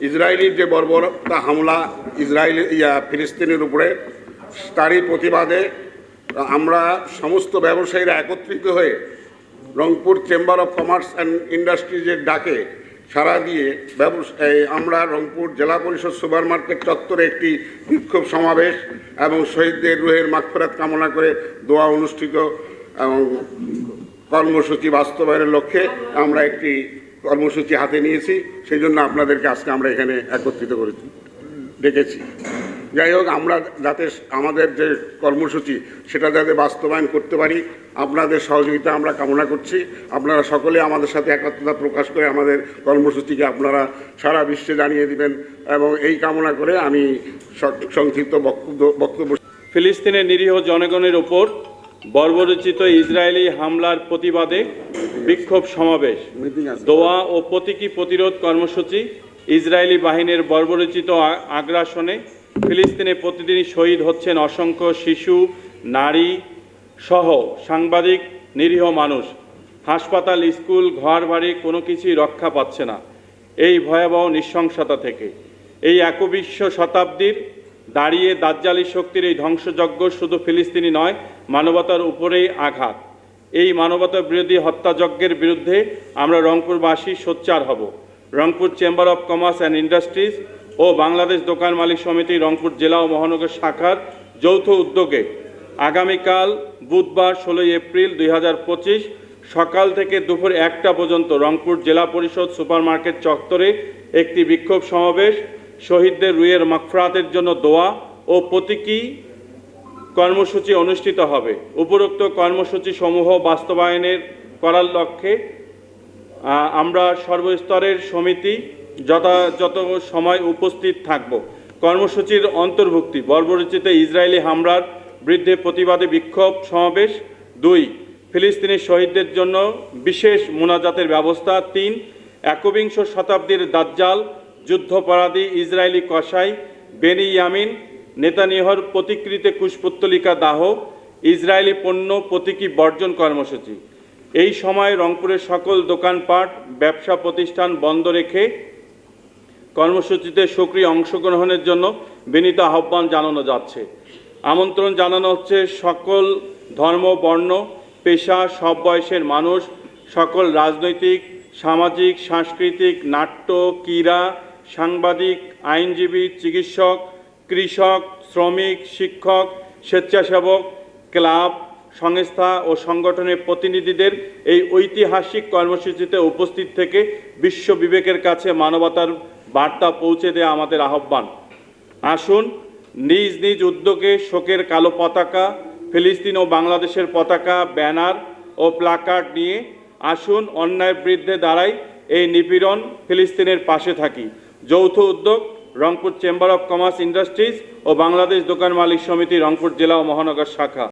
ইসরায়েলির যে বর্বরতা হামলা ইসরায়েল, ইয়া, ফিলিস্তিনের উপরে, তারই প্রতিবাদে আমরা সমস্ত ব্যবসায়ীরা একত্রিত হয়ে Rangpur chamber of commerce and ইন্ডাস্ট্রিজের ডাকে সারা দিয়ে ব্যবস- এই আমরা রংপুর জেলা পরিষদ সুপার মার্কেট চত্বরে একটি বিক্ষোভ সমাবেশ এবং শহীদদের রুহের মাগফেরাত কামনা করে দোয়া অনুষ্ঠিত এবং কর্মসূচি বাস্তবায়নের লক্ষ্যে আমরা একটি কর্মসূচি হাতে নিয়েছি সেই জন্য আপনাদেরকে আজকে আমরা এখানে একত্রিত করেছি, ডেকেছি। যাই হোক, আমরা যাতে আমাদের যে কর্মসূচি, সেটা যাতে বাস্তবায়ন করতে পারি, আপনাদের সহযোগিতা আমরা কামনা করছি। আপনারা সকলে আমাদের সাথে একাত্মতা প্রকাশ করে আমাদের কর্মসূচিকে আপনারা সারা বিশ্বে জানিয়ে দিবেন, এবং এই কামনা করে আমি সংক্ষিপ্ত বক্তব্য বক্তব্য ফিলিস্তিনের নিরীহ জনগণের ওপর বর্বরচিত ইসরায়েলি হামলার প্রতিবাদে বিক্ষোভ সমাবেশ। দোয়া ও প্রতীকী প্রতিরোধ কর্মসূচি ইসরায়েলি বাহিনীর বর্বরচিত আগ্রাসনে ফিলিস্তিনে প্রতিদিনই শহীদ হচ্ছেন অসংখ্য শিশু নারী সহ সাংবাদিক নিরীহ মানুষ। হাসপাতাল স্কুল ঘর বাড়ি কোনো কিছুই রক্ষা পাচ্ছে না। এই ভয়াবহ নৃশংসতা থেকে। এই একবিংশ শতাব্দীর দাঁড়িয়ে দাজ্জালি শক্তির এই ধ্বংসযজ্ঞ শুধু ফিলিস্তিনি নয়, মানবতার উপরেই আঘাত। এই মানবতা বিরোধী হত্যাযজ্ঞের বিরুদ্ধে আমরা রংপুরবাসী সোচ্চার হব। Rangpur chamber of commerce and industries ও বাংলাদেশ দোকান মালিক সমিতি রংপুর জেলা ও মহানগর শাখার যৌথ উদ্যোগে আগামীকাল বুধবার ষোলোই এপ্রিল দুই হাজার পঁচিশ সকাল থেকে দুপুর একটা পর্যন্ত রংপুর জেলা পরিষদ সুপারমার্কেট চত্বরে একটি বিক্ষোভ সমাবেশ শহীদদের রুয়ের মাকফরাতের জন্য দোয়া ও প্রতীকী কর্মসূচি অনুষ্ঠিত হবে। উপরোক্ত কর্মসূচি সমূহ বাস্তবায়নের করার লক্ষ্যে আমরা সর্বস্তরের সমিতি যথাযথ সময় উপস্থিত থাকব। কর্মসূচির অন্তর্ভুক্তি, বর্বরচিত ইসরায়েলি হামলার বিরুদ্ধে প্রতিবাদে বিক্ষোভ সমাবেশ। দুই, ফিলিস্তিনি শহীদদের জন্য বিশেষ মোনাজাতের ব্যবস্থা। তিন, একবিংশ শতাব্দীর দাজ্জাল যুদ্ধপরাধী ইসরায়েলি কসাই বেনি ইয়ামিন নেতানিহর প্রতিকৃতে কুশপুত্তলিকা দাহ, ইসরায়েলি পণ্য প্রতীকী বর্জন কর্মসূচি। এই সময় রংপুরের সকল দোকানপাট, ব্যবসা প্রতিষ্ঠান বন্ধ রেখে কর্মসূচিতে সক্রিয় অংশগ্রহণের জন্য বিনীত আহ্বান জানানো যাচ্ছে। আমন্ত্রণ জানানো হচ্ছে সকল ধর্ম, বর্ণ, পেশা, সব বয়সের মানুষ, সকল রাজনৈতিক, সামাজিক, সাংস্কৃতিক, নাট্য, ক্রীড়া সাংবাদিক, আইনজীবী, চিকিৎসক, কৃষক, শ্রমিক, শিক্ষক, স্বেচ্ছাসেবক, ক্লাব, সংস্থা ও সংগঠনের প্রতিনিধিদের এই ঐতিহাসিক কর্মসূচিতে উপস্থিত থেকে বিশ্ব বিবেকের কাছে মানবতার বার্তা পৌঁছে দেয়া আমাদের আহ্বান। আসুন, নিজ নিজ উদ্যোগে শোকের কালো পতাকা, ফিলিস্তিন ও বাংলাদেশের পতাকা, ব্যানার ও প্লাকার্ড নিয়ে আসুন অন্যায়ের বিরুদ্ধে দাঁড়াই এই নিপীড়ন ফিলিস্তিনের পাশে থাকি। যৌথ উদ্যোগ, Rangpur chamber of commerce industries ও বাংলাদেশ দোকান মালিক সমিতি রংপুর জেলা ও মহানগর শাখা।